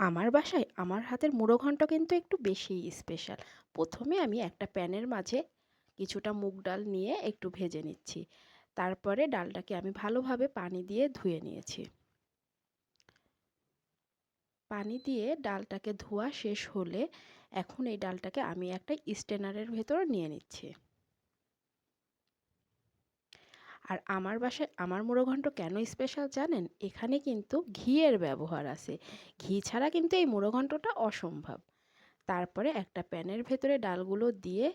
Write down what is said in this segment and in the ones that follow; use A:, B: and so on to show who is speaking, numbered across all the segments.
A: আমার বাসায় আমার হাতের মুড়ো ঘন্ট কিন্তু একটু বেশিই স্পেশাল প্রথমে আমি একটা প্যানের মাঝে কিছুটা মুগ ডাল নিয়ে একটু ভেজে নিচ্ছি। তারপরে ডালটাকে আমি ভালোভাবে পানি দিয়ে ধুয়ে নিয়েছি। পানি দিয়ে ডালটাকে ধোয়া শেষ হলে এখন এই ডালটাকে আমি একটা স্টেনারের ভেতর নিয়ে নিচ্ছি। আর আমার বাসায় আমার মুড়ো ঘন্ট কেন স্পেশাল জানেন? এখানে কিন্তু ঘিয়ের ব্যবহার আছে। ঘি ছাড়া কিন্তু এই মুড়ো ঘন্টটা অসম্ভব। তারপরে একটা প্যানের ভেতরে ডালগুলো দিয়ে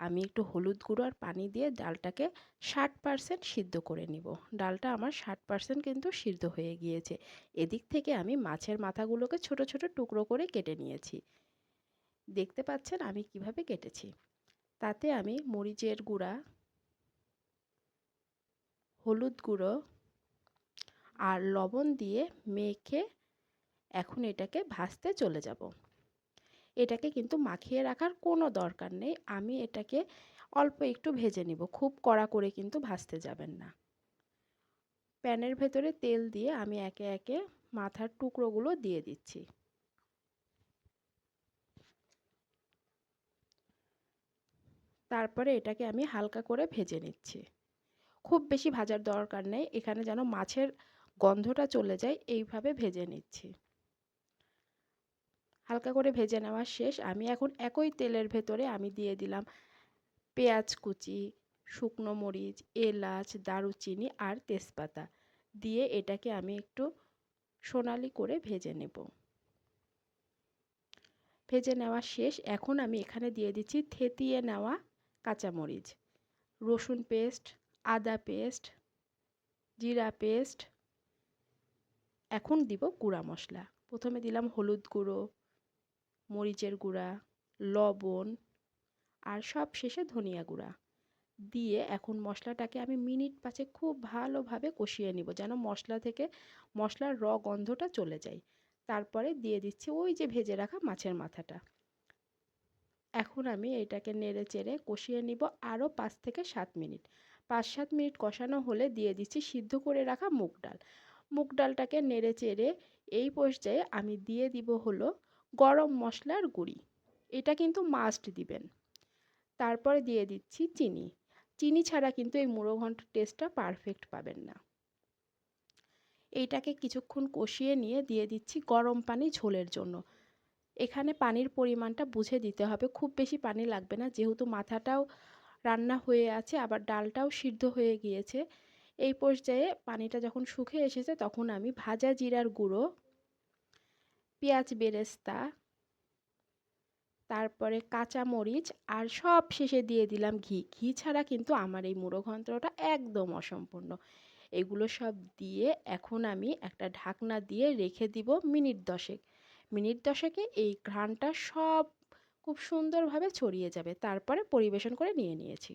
A: আমি একটু হলুদ গুঁড়ো আর পানি দিয়ে ডালটাকে ষাট পারসেন্ট সিদ্ধ করে নিব। ডালটা আমার ষাট পারসেন্ট কিন্তু সিদ্ধ হয়ে গিয়েছে। এদিক থেকে আমি মাছের মাথাগুলোকে ছোট ছোট টুকরো করে কেটে নিয়েছি। দেখতে পাচ্ছেন আমি কীভাবে কেটেছি? তাতে আমি মরিচের গুঁড়া হলুদ গুঁড়ো আর লবণ দিয়ে মেখে এখন এটাকে ভাজতে চলে যাব। এটাকে কিন্তু মাখিয়ে রাখার কোনো দরকার নেই। আমি এটাকে অল্প একটু ভেজে নিব। খুব কড়া করে কিন্তু ভাজতে যাবেন না। প্যানের ভেতরে তেল দিয়ে আমি একে একে মাথার টুকরোগুলো দিয়ে দিচ্ছি। তারপরে এটাকে আমি হালকা করে ভেজে নিচ্ছি। খুব বেশি ভাজার দরকার নেই। এখানে যেন মাছের গন্ধটা চলে যায়, এইভাবে ভেজে নিচ্ছি। হালকা করে ভেজে নেওয়া শেষ। আমি এখন একই তেলের ভেতরে আমি দিয়ে দিলাম পেঁয়াজ কুচি, শুকনো মরিচ, এলাচ, দারুচিনি আর তেজপাতা। দিয়ে এটাকে আমি একটু সোনালি করে ভেজে নেব। ভেজে নেওয়া শেষ। এখন আমি এখানে দিয়ে দিচ্ছি থেতিয়ে নেওয়া কাঁচামরিচ। রসুন পেস্ট আদা পেস্ট, জিরা পেস্ট, এখন দিব গুঁড়া মশলা। প্রথমে দিলাম হলুদ গুঁড়ো, মরিচের গুঁড়া, লবণ আর সব শেষে ধনিয়া গুঁড়া। দিয়ে এখন মশলাটাকে আমি মিনিট পাঁচে খুব ভালোভাবে কষিয়ে নিব যেন মশলা থেকে মশলার র গন্ধটা চলে যায়। তারপরে দিয়ে দিচ্ছি ওই যে ভেজে রাখা মাছের মাথাটা। এখন আমি এটাকে নেড়ে চেড়ে কষিয়ে নিব আরও পাঁচ থেকে সাত মিনিট। পাঁচ সাত মিনিট কষানো হলে দিয়ে দিচ্ছি সিদ্ধ করে রাখা মুগ ডাল। মুগ ডালটাকে নেড়ে চেড়ে এই পর্যায়ে আমি দিয়ে দিব হলো গরম মশলার গুঁড়ি। এটা কিন্তু মাস্ট দিবেন। তারপরে দিয়ে দিচ্ছি চিনি। চিনি ছাড়া কিন্তু এই মুড়ো ঘণ্টার টেস্টটা পারফেক্ট পাবেন না। এইটাকে কিছুক্ষণ কষিয়ে নিয়ে দিয়ে দিচ্ছি গরম পানি ঝোলের জন্য। এখানে পানির পরিমাণটা বুঝে দিতে হবে। খুব বেশি পানি লাগবে না, যেহেতু মাথাটাও রান্না হয়ে আছে, আবার ডালটাও সিদ্ধ হয়ে গিয়েছে। এই পর্যায়ে পানিটা যখন শুকিয়ে এসেছে, তখন আমি ভাজা জিরার গুঁড়ো, পেঁয়াজ বেরেস্তা, তারপরে কাঁচা মরিচ আর সব শেষে দিয়ে দিলাম ঘি। ঘি ছাড়া কিন্তু আমার এই মুড়ো ঘন্টটা একদম অসম্পূর্ণ। এগুলো সব দিয়ে এখন আমি একটা ঢাকনা দিয়ে রেখে দিব মিনিট দশেক। মিনিট দশেকে এই ঘ্রাণটা সব খুব সুন্দরভাবে ছড়িয়ে যাবে। তারপরে পরিবেশন করে নিয়ে নিয়েছি।